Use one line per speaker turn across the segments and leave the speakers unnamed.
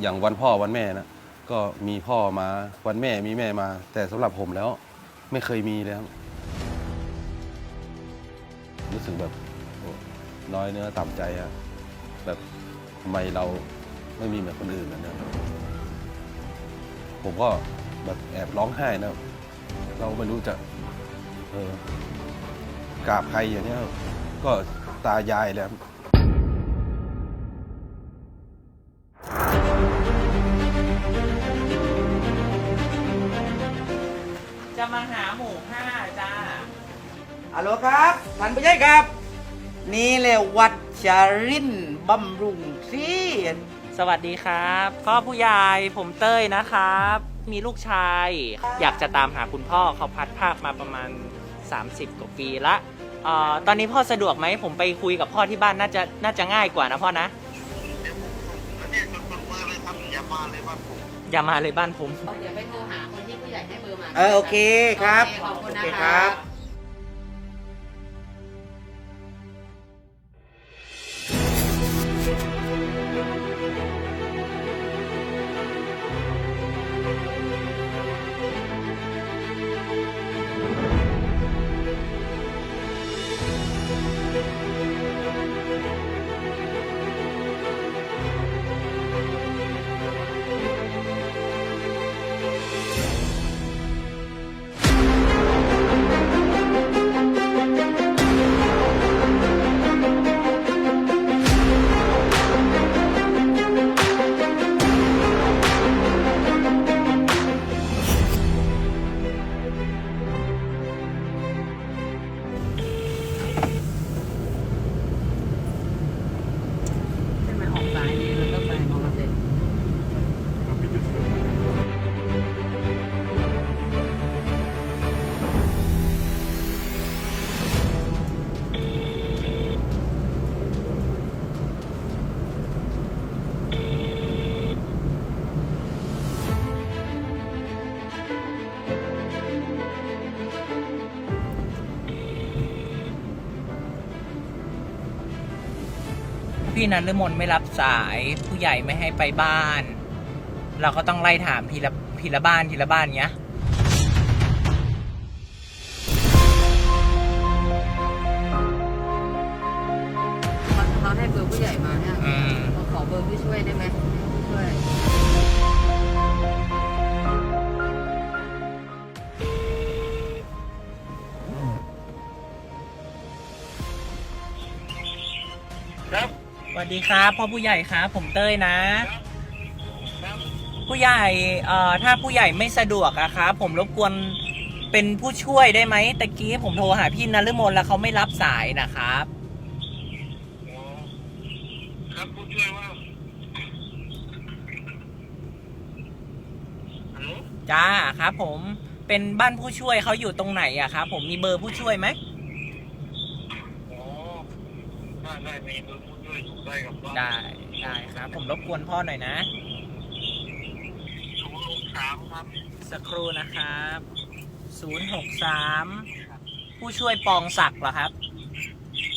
อย่างวันพ่อวันแม่นะก็มีพ่อมาวันแม่มีแม่มา แต่สำหรับผมแล้วไม่เคยมีแล้วรู้สึกแบบน้อยเนื้อต่ำใจอะแบบทำไมเราไม่มีเหมือนคนอื่นนะเนี่ยผมก็แบบแอบร้องไห้นะเราไม่รู้จะเออกราบใครอย่างเนี้ยก็ตายายแล้ว
ลโหลครับท่านผู้ใหญ่ครับ นี่เลยวัดชารินบำรุงศรี
สวัสดีครับพ่อผู้ใหญ่ผมเต้ยนะครับ มีลูกชาย อยากจะตามหาคุณพ่อเขาพัดภาคมาประมาณ 30 กว่าปีละเอ่อตอนนี้พ่อสะดวกไหมผมไปคุยกับพ่อที่บ้านน่าจะน่าจะง่ายกว่านะพ่อนะอย่ามาเลยบ้านผม
เดี๋ยวไปโทรหาคนที่ผู้ใหญ่ให้เบอร์มา
เออโอเคครับ
โอเคขอบคุณ
โอ
นะ
เค
ค
ค
รั
รับบ
พี่นันฤมลไม่รับสายผู้ใหญ่ไม่ให้ไปบ้าน เราก็ต้องไล่ถามทีละทีละบ้านทีละบ้านเงี้ย
เขาให้เบอร์ผู้ใหญ่มาเนี่ย
อืม
เราขอเบอร์ผู้ช่วยได้ไหมผู้ช่วย
สวัสดีครับพ่อผู้ใหญ่ครับผมเต้ยนะ ผู้ใหญ่เอ่อถ้าผู้ใหญ่ไม่สะดวกอะครับผมรบกวนเป็นผู้ช่วยได้ไหมตะกี้ผมโทรหาพี่นฤมลแล้วเขาไม่รับสายนะครับ
ครับผู้ช่วยว่าฮัลโหล
จ้าครับผมเป็นบ้านผู้ช่วยเขาอยู่ตรงไหนอะครับผมมีเบอร์ผู้ช่วยไหม
อ๋อได้ได้มีเบอร์ผู้ช่วยอยู่ ได้กับบ้าน
ได้ได้ครับ ผมรบกวนพ่อหน่อยนะ
ศูนย์หกสามครับ
สักครู่นะครับ063ผู้ช่วยปองศักดิ์เหรอครับ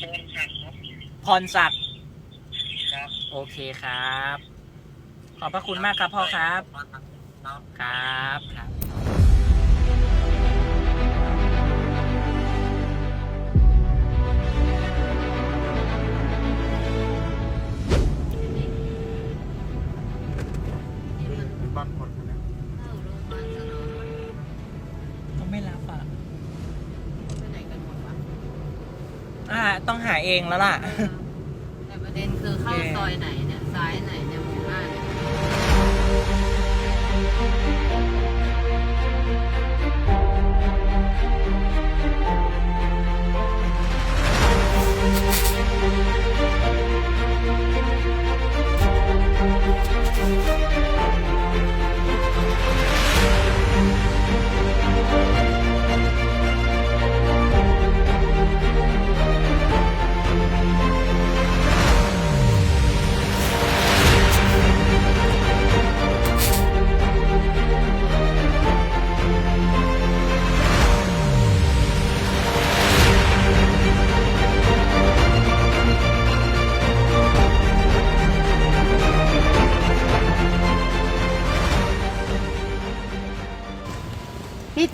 โอนครับครับ
พรศักดิ์
ครับ
โอเคครับ ขอบพระคุณมากครับพ่อครับ
ครับ
ครับ ต้องหาเองแล้วล่ะ
แต่ประเด็นคือเข้าซอยไหนเนี่ยซ้ายไหนเนี่ยหมู่บ้าน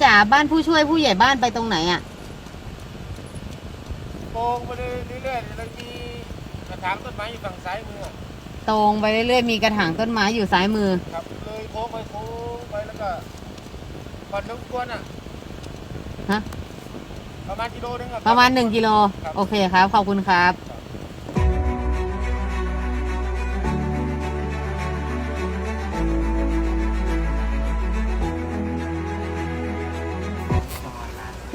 จ๋าบ้านผู้ช่วยผู้ใหญ่บ้านไปตรงไหนอะ
มองไปเรื่อยๆแล้วมีกระถางต้นไม้อยู่ฝั่งซ้ายมือ
ตรงไปเรื่อยๆมีกระถางต้นไม้อยู่ซ้ายมือ
ครับเลยโค้งไปโค้งไปแล้วก็ก่อนน้ำกวนอะ
ฮะ
ประมาณกิโลนึงครับ
ประมาณ1กิโล
ครับ
โอเคครับ ขอบคุณครับ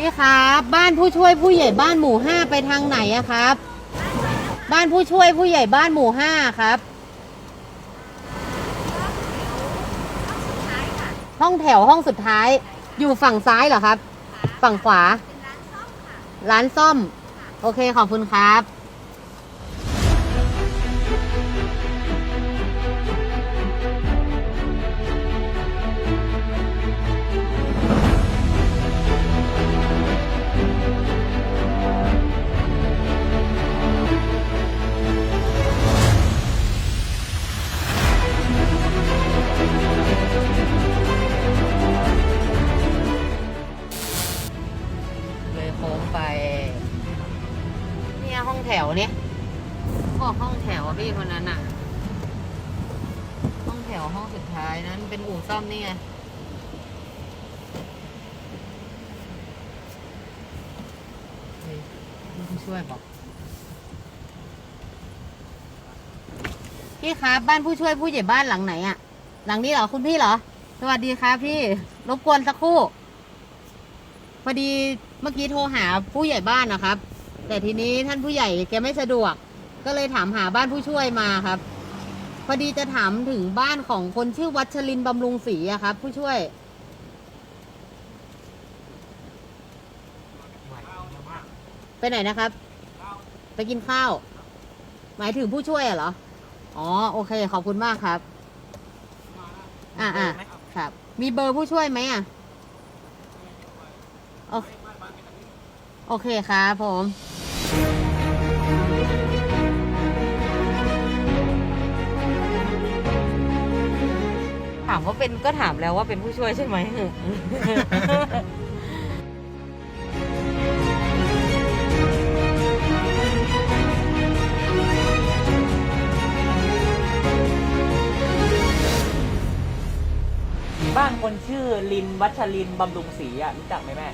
พี่ครับ บ้านผู้ช่วยผู้ใหญ่บ้านหมู่ห้าไปทางไหนอะครับ บ้านผู้ช่วยผู้ใหญ่บ้านหมู่ห้าครับ ห้องแถวห้องสุดท้าย อยู่ฝั่งซ้ายเหรอครับ ฝั่งขวา ร้านซ่อม โอเคขอบคุณครับ บอกห้องแถวอะพี่คนนั้นอะห้องแถวห้องสุดท้ายนั้นเป็นอู่ซ่อมนี่ไงเฮ้ยพี่ผู้ช่วยบอกพี่ครับบ้านผู้ช่วยผู้ใหญ่บ้านหลังไหนอะหลังนี้เหรอคุณพี่เหรอ สวัสดีครับพี่รบกวนสักครู่ พอดีเมื่อกี้โทรหาผู้ใหญ่บ้านนะครับ แต่ทีนี้ท่านผู้ใหญ่แกไม่สะดวก ก็เลยถามหาบ้านผู้ช่วยมาครับ พอดีจะถามถึงบ้านของคนชื่อวัชรินบำรุงศรีอะครับ ผู้ช่วย ไปไหนนะครับ ไปกินข้าว หมายถึงผู้ช่วยเหรอ อ๋อโอเค ขอบคุณมากครับ อ่าอ่าครับ มีเบอร์ผู้ช่วยไหมอะ โอเคโอเคครับผม ว่าเป็นก็ถามแล้วว่าเป็นผู้ช่วยใช่ไหม
บ้านคนชื่อลินวัชรินทร์บำรุงศรีอะรู้จักไหมแม่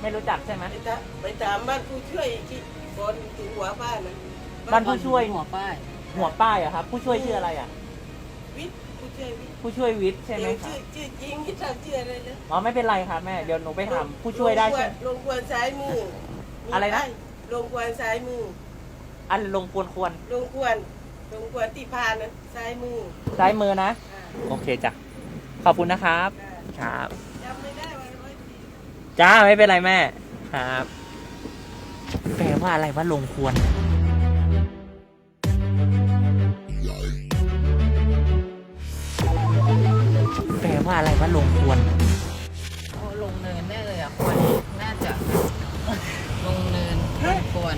ไม่รู้จักใช่ไหม
ไปตาไปตามบ้านผู้ช่วยที่บนถึงหัวบ้านนะ
บ้านผู้ช่วย
หัวป้าย
หัวป้ายอะครับ ผู้ช่วยชื่ออะไรอะ
วิทย์ผู้ช่วยวิทย์
ผู้ช่วยวิทย์ใช่ไหม
เดี๋ยว
ครั
ชื่
บ
อชื่อจริงที่ทำชื่ออะไรนะ
อ๋อไม่เป็นไรครับแม่เดี๋ยวหนูไปถามผู้ช่วยได้ใช่ไหม
ลงควนซ้ายมือมี
อะไรนะ
ป้ายลงควนซ้ายมือ
อันลงควรควร
ลงควนลงควนที่พานนะซ้ายมือ
ซ้ายมือนะ
อ่า
โอเคจ้ะขอบคุณนะครับครับ
จำไม่ได้ว่าร้อยปี
จ้าไม่เป็นไรแม่ ครับ แปลว่าอะไรว่าลงควร ว่าอะไรว่าลงควร
โอ้ลงเนินแน่เลยอะควรน่าจะ ลงเนินควร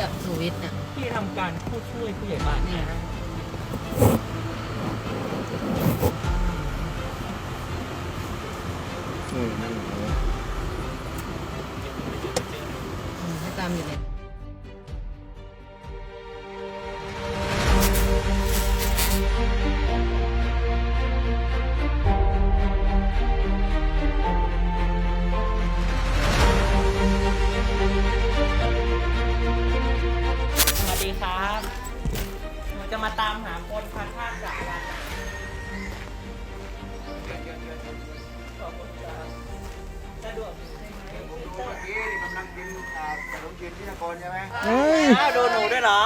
อะสุวิทย์เนี่ย
ที่ทำการผู้ช่วยผู้ใหญ่บ้าน
เนี่ยอื อ้
ดูหนูด้วยเหรอ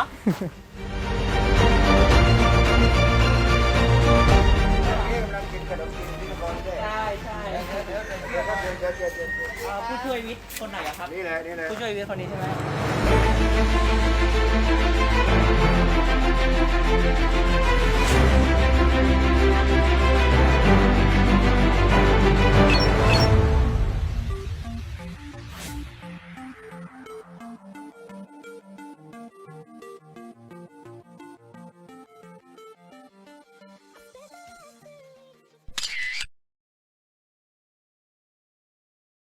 ใช่
ใช่ผู้ช่วยวิทย์คนไหนอะครับ
นี่แหละนี่แหละ
ผู้ช่วยวิทย์คนนี้ใช่ไหม